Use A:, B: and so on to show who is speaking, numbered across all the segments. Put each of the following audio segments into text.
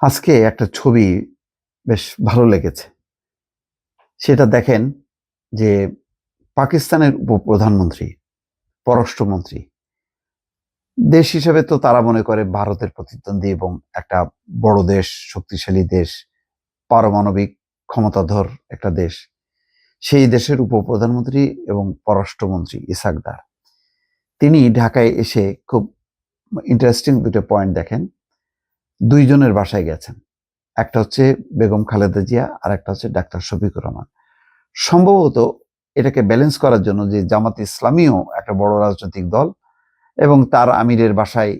A: আজকে একটা ছবি বেশ ভালো লেগেছে। সেটা দেখেন যে পাকিস্তানের উপপ্রধানমন্ত্রী, পররাষ্ট্রমন্ত্রী, দেশ হিসেবে তো তারা মনে করে ভারতের প্রতিদ্বন্দ্বী এবং একটা বড় দেশ, শক্তিশালী দেশ, পারমাণবিক ক্ষমতাধর একটা দেশ। সেই দেশের উপপ্রধানমন্ত্রী এবং পররাষ্ট্রমন্ত্রী ইসাকদার তিনি ঢাকায় এসে খুব ইন্টারেস্টিং দুটো পয়েন্ট দেখেন। দুইজনের বাসায় গেছেন। একটা হচ্ছে বেগম খালেদা জিয়া আর একটা হচ্ছে ডাক্তার শফিকুর রহমান। সম্ভবত এটাকে ব্যালেন্স করার জন্য যে জামাত ইসলামীও একটা বড় রাজনৈতিক দল এবং তার আমিরের বাসায়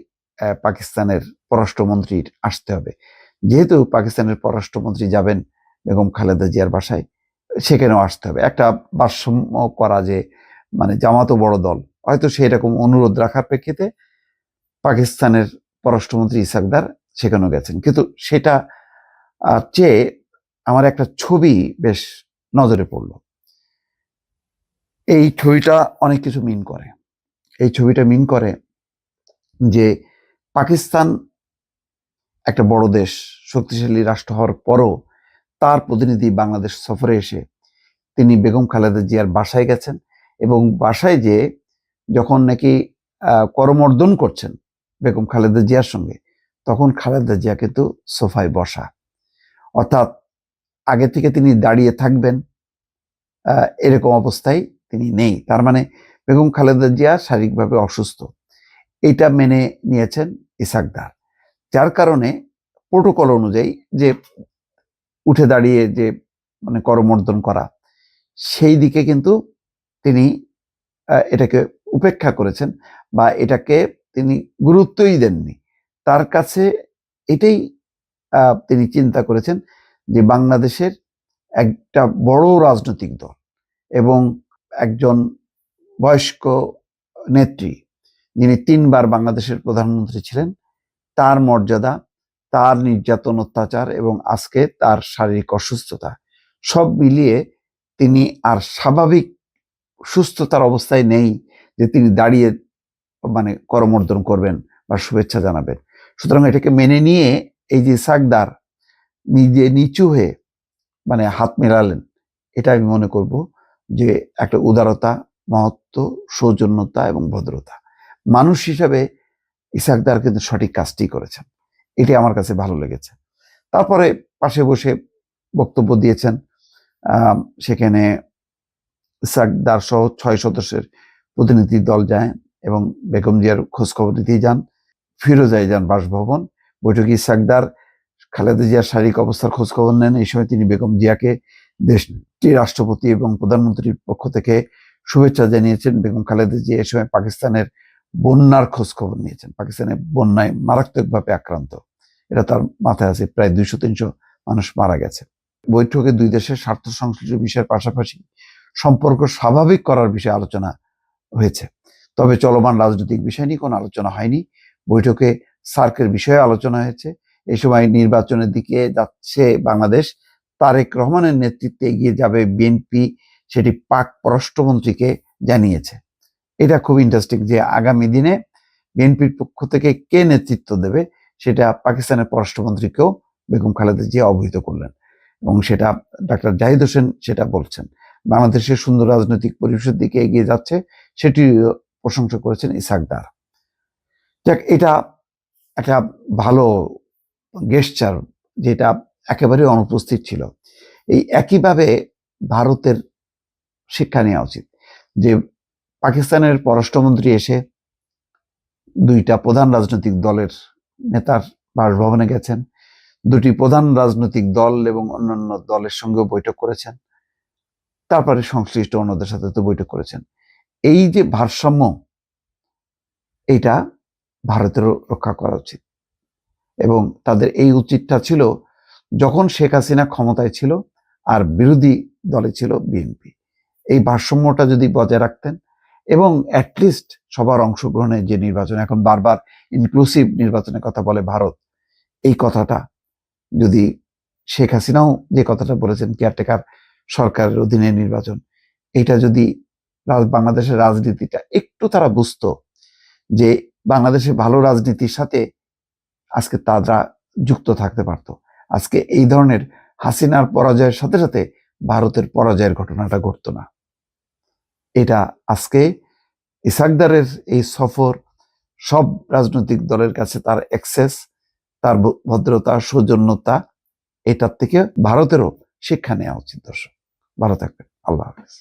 A: পাকিস্তানের পররাষ্ট্রমন্ত্রীর আসতে হবে। যেহেতু পাকিস্তানের পররাষ্ট্রমন্ত্রী যাবেন বেগম খালেদা জিয়ার বাসায়, সেখানেও আসতে হবে। একটা ভারসাম্য করা যে মানে জামাতও বড় দল, হয়তো সেই রকম অনুরোধ রাখার প্রেক্ষিতে পাকিস্তানের পররাষ্ট্রমন্ত্রী ইসাকদার সেখানেও গেছেন। কিন্তু সেটা চেয়ে আমার একটা ছবি বেশ নজরে পড়ল। এই ছবিটা অনেক কিছু মিন করে। এই ছবিটা মিন করে যে পাকিস্তান একটা বড় দেশ, শক্তিশালী রাষ্ট্র হওয়ার পরও তার প্রতিনিধি বাংলাদেশ সফরে এসে তিনি বেগম খালেদা জিয়ার বাসায় গেছেন এবং বাসায় যে যখন নাকি করমর্দন করছেন বেগম খালেদা জিয়ার সঙ্গে তখন খালেদা জিয়া কিন্তু সোফায় বসা। অর্থাৎ আগে থেকে তিনি দাঁড়িয়ে থাকবেন এরকম অবস্থায় তিনি নেই। তার মানে বেগম খালেদা জিয়া শারীরিকভাবে অসুস্থ। এটা মেনে নিয়েছেন ইসাকদার। যার কারণে প্রোটোকল অনুযায়ী যে উঠে দাঁড়িয়ে যে মানে করমর্দন করা, সেই দিকে কিন্তু তিনি এটাকে উপেক্ষা করেছেন বা এটাকে তিনি গুরুত্বই দেননি। তার কাছে এটাই তিনি চিন্তা করেছেন যে বাংলাদেশের একটা বড় রাজনৈতিক দল এবং একজন বয়স্ক নেত্রী যিনি তিনবার বাংলাদেশের প্রধানমন্ত্রী ছিলেন, তার মর্যাদা, তার নির্যাতন অত্যাচার এবং আজকে তার শারীরিক অসুস্থতা সব মিলিয়ে তিনি আর স্বাভাবিক সুস্থতার অবস্থায় নেই যে তিনি দাঁড়িয়ে মানে করমর্দন করবেন বা শুভেচ্ছা জানাবেন। সুতরাং এটাকে মেনে নিয়ে এই যে সাকদার নিজে নিচু হয়ে মানে হাত মেলালেন, এটা আমি মনে করব যে একটা উদারতা, মহত্ব, সৌজন্যতা এবং ভদ্রতা। মানুষ হিসাবে ইসাকদার কিন্তু সঠিক কাজটি করেছেন। এটি আমার কাছে ভালো লেগেছে। তারপরে পাশে বসে বক্তব্য দিয়েছেন সেখানে ইসাকদার সহ ছয় সদস্যের প্রতিনিধি দল যায় এবং বেগম জিয়ার খোঁজখবর দিতেই যান। ফিরোজায় যান বাসভবন। বৈঠকে ইসাকদার খালেদা জিয়ার শারীরিক অবস্থার খোঁজখবর নেন। এই সময় তিনি বেগম জিয়াকে দেশটির রাষ্ট্রপতি এবং প্রধানমন্ত্রীর পক্ষ থেকে শুভেচ্ছা জানিয়েছেন। বেগম খালেদা জিয়া এই সময় পাকিস্তানের বন্যার খোঁজ খবর নিয়েছেন। পাকিস্তানের বন্যায় মারাত্মকভাবে আক্রান্ত। এটা তার মাথায় আছে। প্রায় দুইশো তিনশো মানুষ মারা গেছে। বৈঠকে দুই দেশের স্বার্থ সংশ্লিষ্ট বিষয়ের পাশাপাশি সম্পর্ক স্বাভাবিক করার বিষয়ে আলোচনা হয়েছে। তবে চলমান রাজনৈতিক বিষয় নিয়ে কোনো আলোচনা হয়নি। বৈঠকে সার্কের বিষয়ে আলোচনা হয়েছে। এ সময় নির্বাচনের দিকে যাচ্ছে বাংলাদেশ। তারেক রহমানের নেতৃত্বে এগিয়ে যাবে বিএনপি, সেটি পাক পররাষ্ট্রমন্ত্রীকে জানিয়েছে। এটা খুব ইন্টারেস্টিং যে আগামী দিনে বিএনপির পক্ষ থেকে কে নেতৃত্ব দেবে, সেটা পাকিস্তানের পররাষ্ট্রমন্ত্রীকেও বেগম খালেদা জিয়া অবহিত করলেন এবং সেটা ডাক্তার জাহিদ হোসেন সেটা বলছেন। বাংলাদেশের সুন্দর রাজনৈতিক পরিবেশের দিকে এগিয়ে যাচ্ছে সেটি প্রশংসা করেছেন ইসাকদার যাক, এটা একটা ভালো গেস্টার যেটা একেবারে অনুপস্থিত ছিল। এই একইভাবে ভারতের শিক্ষা নেওয়া উচিত। যে পাকিস্তানের পররাষ্ট্রমন্ত্রী এসে দুইটা প্রধান রাজনৈতিক দলের নেতার বাসভবনে গেছেন, দুটি প্রধান রাজনৈতিক দল এবং অন্যান্য দলের সঙ্গেও বৈঠক করেছেন, তারপরে সংশ্লিষ্ট অন্যদের সাথে তো বৈঠক করেছেন। এই যে ভারসাম্য, এটা ভারতেরও রক্ষা করা উচিত। এবং তাদের এই উচিতটা ছিল, যখন শেখ হাসিনা ক্ষমতায় ছিল আর বিরোধী দলে ছিল বিএনপি। এই ভারসাম্যটা যদি বজায় রাখতেন এবং অ্যাটলিস্ট সবার অংশগ্রহণে যে নির্বাচন, এখন বারবার ইনক্লুসিভ নির্বাচনের কথা বলে ভারত, এই কথাটা যদি শেখ হাসিনাও যে কথাটা বলেছেন কেয়ারটেকার সরকারের অধীনে নির্বাচন, এটা যদি বাংলাদেশের রাজনীতিটা একটু তারা বুঝতো যে বাংলাদেশের ভালো রাজনীতির সাথে আজকে তারা যুক্ত থাকতে পারত। আজকে এই ধরনের হাসিনার পরাজয়ের সাথে সাথে ভারতের পরাজয়ের ঘটনাটা ঘটতো না। এটা আজকে ইসাকদারের এই সফর, সব রাজনৈতিক দলের কাছে তার অ্যাক্সেস তার ভদ্রতা, সৌজন্যতা, এটার থেকে ভারতেরও শিক্ষা নেওয়া উচিত দর্শক। ভালো থাকবেন। আল্লাহ হাফেজ।